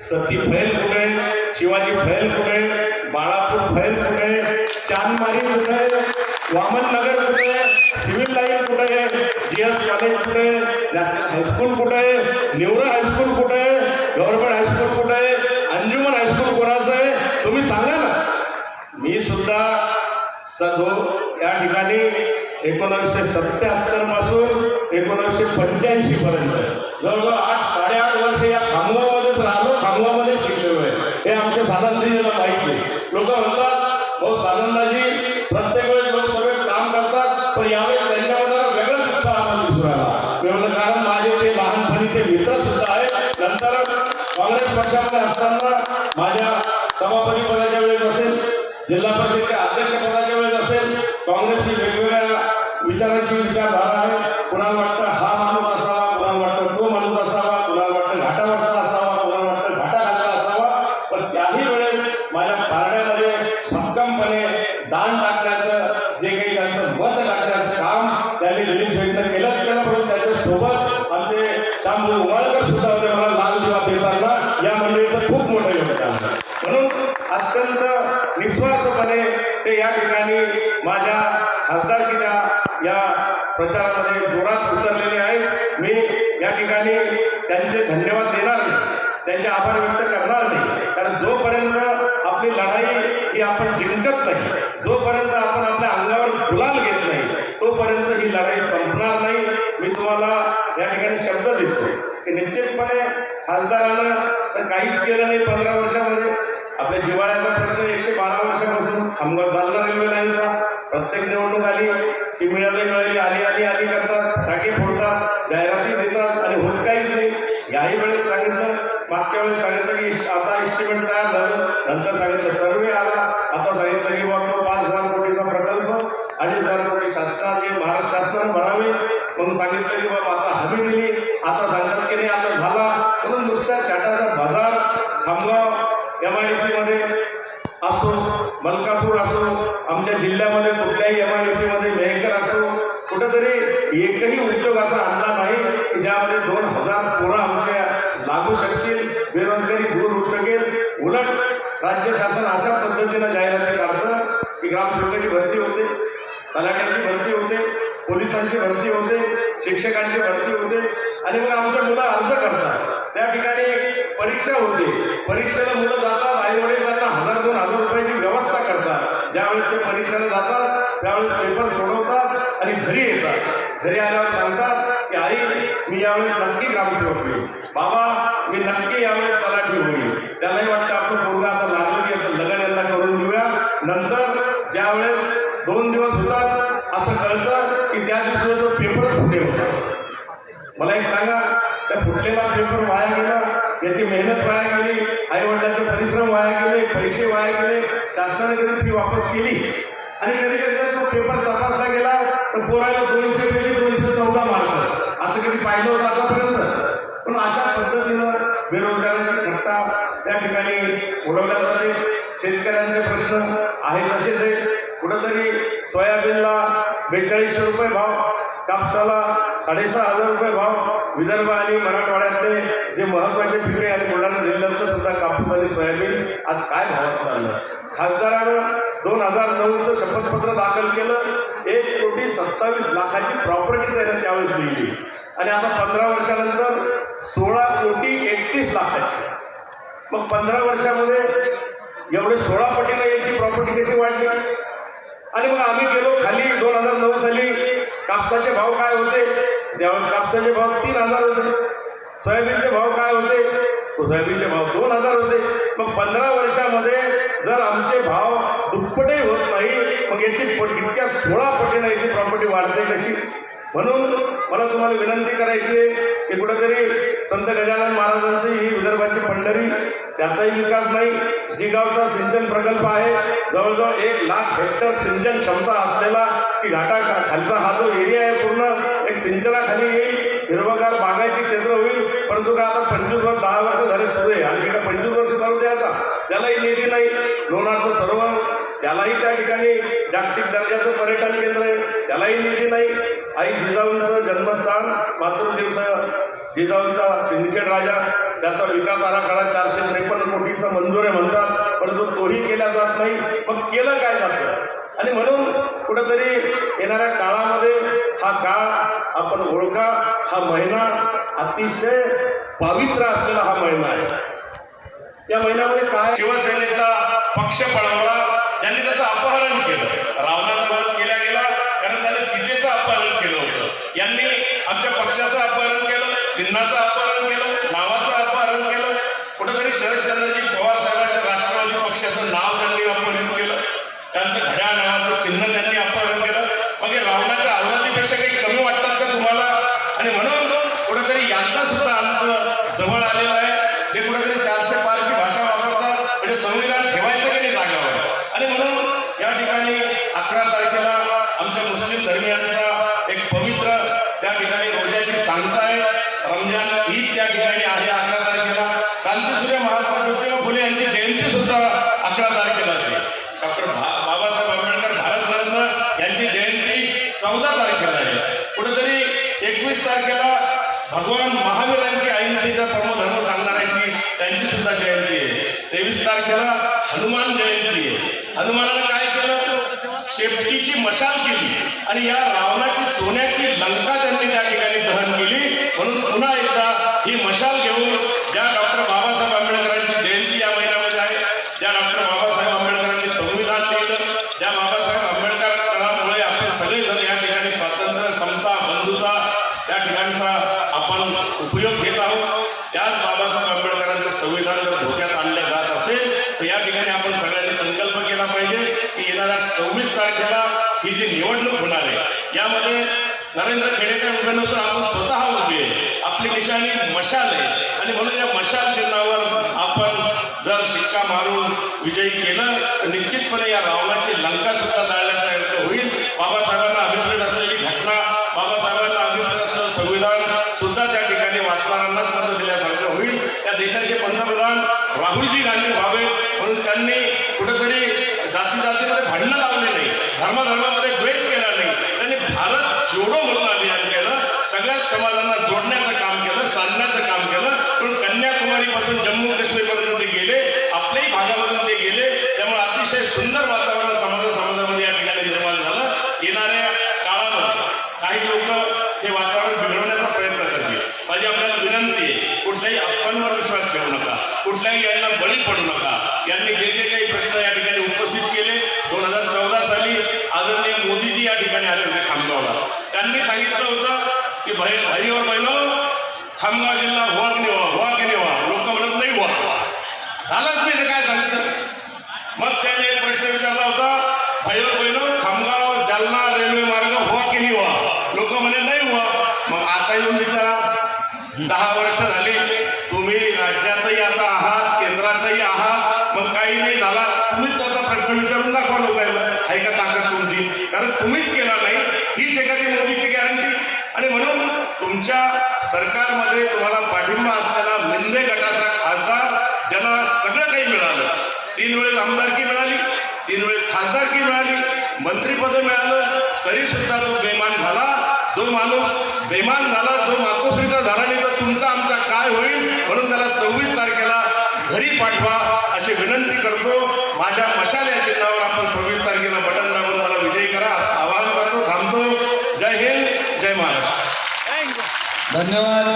सती फैल कुठे शिवाजी फैल कुठे बाळापूर फैल कुठे चांदमारी कुठे वामन नगर कुठे सिव्हिल लाईन कुठे जी एस कॉलेज कुठे नॅशनल हायस्कूल कुठे नेवरा हायस्कूल कुठे गव्हर्नमेंट हायस्कूल कुठे अंजुमन हायस्कूल कोणाचं आहे? तुम्ही सांगा ना. मी सुद्धा सदो या ठिकाणी एकोणीसशे सत्याहत्तरपासून एकोणीसशे पंच्याऐंशी पर्यंत जवळजवळ आठ साडेआठ वर्ष या खामगाव राहिलो शिकलेलो आहे. हे आमच्या सानंदजीला माहिती आहे लोक म्हणतात भाऊ सानंदाजी प्रत्येक वेळेस लोकसभेत काम करतात पण यावेळेस त्यांच्यामध्ये वेगळाच उत्साह आम्हाला दिसून राहिला कारण माझे ते लहानपणीचे मित्र सुद्धा आहेत. नंतर काँग्रेस पक्षामध्ये असताना माझ्या सभापती पदाच्या वेळेस असेल जिल्हा परिषदेच्या अध्यक्ष पदाच्या वेळेस असेल काँग्रेसची वेगवेगळ्या विचारांची विचार त्यांचं मत काम त्यांनी दिलीप शेट्टीनं केलंच केलं परंतु त्याच्यासोबत आमचे शामभाऊ उमाळकर सुद्धा होते मला लाल दिवा देताना या मंडळीचं खूप मोठं योगदान म्हणून अत्यंत निस्वार्थपणे ते या ठिकाणी माझ्या खासदारकीच्या या प्रचारामध्ये जोरात उतरलेले आहेत. मी या ठिकाणी त्यांचे धन्यवाद देणार नाही त्यांचे आभार व्यक्त करणार नाही. कारण जोपर्यंत आपली लढाई ही आपण जिंकत नाही. जोपर्यंत आपण आपल्या अंगावर गुलाल घेत नाही तोपर्यंत ही लढाई संपणार नाही. मी तुम्हाला या ठिकाणी शब्द देतो की निश्चितपणे खासदारानं तर काहीच केलं नाही पंधरा वर्षामध्ये. आपल्या जिवाळ्याचा प्रश्न एकशे बारा वर्षापासून खामगाव जालना रेल्वे लाईनचा प्रत्येक निवडणूक आली की मिळाली मिळाली आली आली आली करतात टाके फोडतात जाहिराती देतात आणि होत काहीच नाही. याही वेळेस सांगितलं मागच्या वेळेस सांगितलं की आता इस्टिमेट तयार झालं. नंतर सांगितलं सर्वे आला. आता सांगितलं की बाबा पाच हजार कोटीचा प्रकल्प अडीच हजार कोटी शासनाचे महाराष्ट्र शासनाने भरावे. म्हणून सांगितलं की बाबा आता हमी दिली. आता सांगतात की नाही आता झाला. म्हणून नुसत्या चाटाचा बाजार खामगाव एम आय डी सीमध्ये असो मलकापूर असो आमच्या जिल्ह्यामध्ये कुठल्याही एम आय डी सीमध्ये मेहकर असो कुठंतरी एकही उद्योग असा आणला नाही की ज्यामध्ये दोन हजार पोरं आमच्या लागू शकतील. बेरोजगारी दूर होऊ शकेल. उलट राज्य शासन अशा पद्धतीनं जाहिराती काढतं की ग्रामसेवकाची भरती होते तलाट्याची भरती होते पोलिसांची भरती होते शिक्षकांची भरती होते. आणि मग आमच्या मुलं अर्ज करतात. त्या ठिकाणी एक परीक्षा होते. परीक्षेला मुलं जातात आई वडील त्यांना हजार दोन हजार रुपयाची व्यवस्था करतात. ज्यावेळेस ते परीक्षेला जातात त्यावेळेस पेपर सोडवतात आणि घरी येतात. घरी आल्यावर सांगतात की आई मी यावेळेस नक्की ग्रामसेवक होईल. बाबा मी नक्की यावेळेस तलाठी होईल. त्यालाही वाटतं आपण मुलगा आता लागलं की याचं लग्न यांना करून देऊया नंतर ज्यावेळेस दोन दिवस होतात असं कळतं की त्या दिवशी तो पेपर फुटे होता. मला एक सांगा त्या फुटलेला पेपर वाया गेला? याची मेहनत वाया गेली? आई वडिलांचे परिश्रम वाया गेले? पैसे वाया गेले? शासनाने कधी फी वापस केली? आणि कधी कधी जर तो पेपर तपासला गेला तर पोराला दोनशे चौदा मार्क असं कधी पाहिलं होतं आतापर्यंत. पण अशा पद्धतीनं बेरोजगारांची त्या ठिकाणी उडवल्या जाते. शेतकऱ्यांचे प्रश्न आहे तसेच आहे कुठंतरी सोयाबीनला बेचाळीसशे रुपये भाव कापसाला साडेसहा हजार रुपये भाव विदर्भ आणि मराठवाड्यातले जे महत्त्वाचे पिके आणि बुलढाणा जिल्ह्यातलं सुद्धा कापूस आणि सोयाबीन आज काय भावात चाललं? खासदारानं दोन हजार नऊचं शपथपत्र दाखल केलं. एक कोटी सत्तावीस लाखाची प्रॉपर्टी त्यानं त्यावेळेस दिली. आणि आता पंधरा वर्षानंतर सोळा कोटी एकतीस लाखाची. मग पंधरा वर्षामध्ये एवढे सोळा पटीनं याची प्रॉपर्टी कशी वाढली? आणि मग आम्ही गेलो खाली दोन हजार नऊ साली कापसाचे भाव काय होते? ज्यावेळेस कापसाचे भाव तीन हजार होते. सोयाबीनचे भाव काय होते? सोयाबीनचे भाव दोन हजार होते. मग पंधरा वर्षामध्ये जर आमचे भाव दुप्पटही होत नाही मग याची पट इतक्या सोळा पटीनं याची प्रॉपर्टी वाढते कशी? म्हणून मला तुम्हाला विनंती करायची आहे की कुठेतरी संत गजानन महाराजांची ही विदर्भाची पंढरी त्याचाही विकास नाही. जिगावचा सिंचन प्रकल्प आहे. जवळजवळ एक लाख हेक्टर सिंचन क्षमता असलेला की घाटा खालचा हा जो एरिया आहे पूर्ण एक सिंचनाखाली येईल. हिरवगार बागायती क्षेत्र होईल. परंतु काय आता पंचवीस वर्ष दहा वर्ष झाले सुरू आहे. आणि गेल्या पंचवीस वर्ष चालू द्यायचा. त्यालाही निधी नाही. लोणारचं सरोवर त्यालाही त्या ठिकाणी जागतिक दर्जाचं पर्यटन केंद्र आहे. त्यालाही निधी नाही. आई जिजाऊंचं जन्मस्थान मातृदेवचं जिजाऊंचा सिंदखेड राजा त्याचा विकास आराखडा चारशे त्रेपन्न कोटीचा मंजूर आहे म्हणतात. परंतु तोही केला जात नाही. मग केलं काय जातं? आणि म्हणून कुठंतरी येणाऱ्या काळामध्ये हा काळ आपण ओळखा. हा महिना अतिशय पवित्र असलेला हा महिना आहे. या महिन्यामध्ये काय शिवसेनेचा पक्ष पळवला. ज्यांनी त्याचं अपहरण केलं. रावणाचा वध केला गेला कारण त्याने सीतेचं अपहरण केलं होतं. यांनी आमच्या पक्षाचं अपहरण केलं चिन्हाचं अपहरण केलं नावाचं अपहरण केलं. कुठेतरी शरदचंद्रजी पवार साहेबांच्या राष्ट्रवादी पक्षाचं नाव त्यांनी अपहरण केलं. त्यांचं घड्याळ नावाचं चिन्ह त्यांनी अपहरण केलं. मग हे रावणाच्या आवलादीपेक्षा काही कमी वाटतात का तुम्हाला? आणि म्हणून कुठेतरी यांचा सुद्धा अंत जवळ आलेला धर्मियांचा एक पवित्र त्या ठिकाणी रोजाची सांगता आहे. रमजान ईद त्या ठिकाणी आहे अकरा तारखेला. क्रांतीसूर्य महात्मा ज्योतिबा फुले यांची जयंती सुद्धा अकरा तारखेला असेल. डॉक्टर बाबासाहेब आंबेडकर भारतरत्न यांची जयंती चौदा तारखेला आहे. कुठेतरी एकवीस तारखेला भगवान महावीरांची अहिंसेचा परमधर्म सांगणाऱ्यांची त्यांची सुद्धा जयंती आहे. तेवीस तारखेला हनुमान जयंती आहे. हनुमानानं काय केलं? शेपटीची मशाल केली आणि या रावणाची सोन्याची लंका त्यांनी त्या ठिकाणी दहन केली. म्हणून पुन्हा एकदा ही मशाल घेऊन ज्या डॉक्टर बाबासाहेब आंबेडकरांची जयंती या महिन्यामध्ये आहे ज्या डॉक्टर बाबासाहेब आंबेडकरांनी संविधान लिहिलं ज्या बाबासाहेब आंबेडकरांमुळे आपण सगळेजण या ठिकाणी स्वातंत्र्य समता बंधुता या ठिकाणचा आपण उपयोग घेत आहोत. त्याच बाबासाहेब आंबेडकरांचं संविधान जर धोक्यात आणलं जात असेल तर या ठिकाणी आपण सगळ्यांनी केला पाहिजे की येणाऱ्या सव्वीस तारखेला ही जी निवडणूक होणार आहे यामध्ये नरेंद्र खेडेकर उभे नसून आपण स्वतः उभे आहे. आपली निशाणी मशाल आहे. आणि म्हणून या मशाल चिन्हावर आपण जर शिक्का मारून विजयी केलं तर निश्चितपणे या रावणाची लंका सुद्धा जाळण्यासारखं होईल. बाबासाहेबांना अभिप्रेत असलेली घटना बाबासाहेबांना अभिप्रेत असलेलं संविधान सुद्धा त्या ठिकाणी वाचणाऱ्यांनाच मत दिल्यासारखं होईल. या देशाचे पंतप्रधान राहुलजी गांधी व्हावे म्हणून त्यांनी कुठेतरी जाती जातीमध्ये भांडणं लावले नाही. धर्माधर्मामध्ये द्वेष केला नाही. त्यांनी भारत जोडो म्हणून अभियान केलं. सगळ्याच समाजांना जोडण्याचं काम केलं सांधण्याचं काम केलं. म्हणून कन्याकुमारीपासून जम्मू काश्मीरपर्यंत ते गेले. आपल्याही भागामधून ते गेले. त्यामुळे अतिशय सुंदर वातावरण समाजा समाजामध्ये या ठिकाणी निर्माण झालं. येणाऱ्या काळामध्ये काही लोक ते वातावरण बिघडवण्याचा प्रयत्न करतील. माझी आपल्याला विनंती आहे कुठल्याही अफवांवर विश्वास ठेवू नका. कुठल्याही यांना बळी पडू नका. यांनी त्यांनी सांगितलं होतं की भाई भाईवर बहिणो खामगाव जिल्हा व्हा की नाही व्हा व्हा की नाही व्हा लोक म्हणत नाही व्हा झालंच नाही ते काय सांगितलं. मग त्याने एक प्रश्न विचारला होता भाईवर बहिणो खामगाव जालना रेल्वे मार्ग व्हा की नाही व्हा लोक म्हणे नाही व्हा मग आता येऊन विचारा. दहा वर्ष झाली तुम्ही राज्यातही आता आहात केंद्रातही आहात मग काही नाही झाला. तुम्हीच त्याचा प्रश्न विचारून दाखवा लोकांना. आहे का ताकद तुमची? कारण तुम्हीच केला नाही. हीच एखादी मोदीची गॅरंटी आणि म्हणून तुमच्या सरकारमध्ये तुम्हाला पाठिंबा असलेला मिंदे गटाचा खासदार ज्यांना सगळं काही मिळालं. तीन वेळेस आमदारकी मिळाली तीन वेळेस खासदारकी मिळाली मंत्रीपद मिळालं तरी सुद्धा तो बेमान झाला. जो माणूस बेमान झाला जो मातोश्रीचा झाला नाही तर तुमचा आमचा काय होईल? म्हणून त्याला सव्वीस तारखेला घरी पाठवा अशी विनंती करतो माझ्या मशाल या चिन्हावर आपण सव्वीस तारखेला बटन दाबून मला विजयी करा असं आवाहन करतो थांबतो जय हिंद जय महाराष्ट्र धन्यवाद.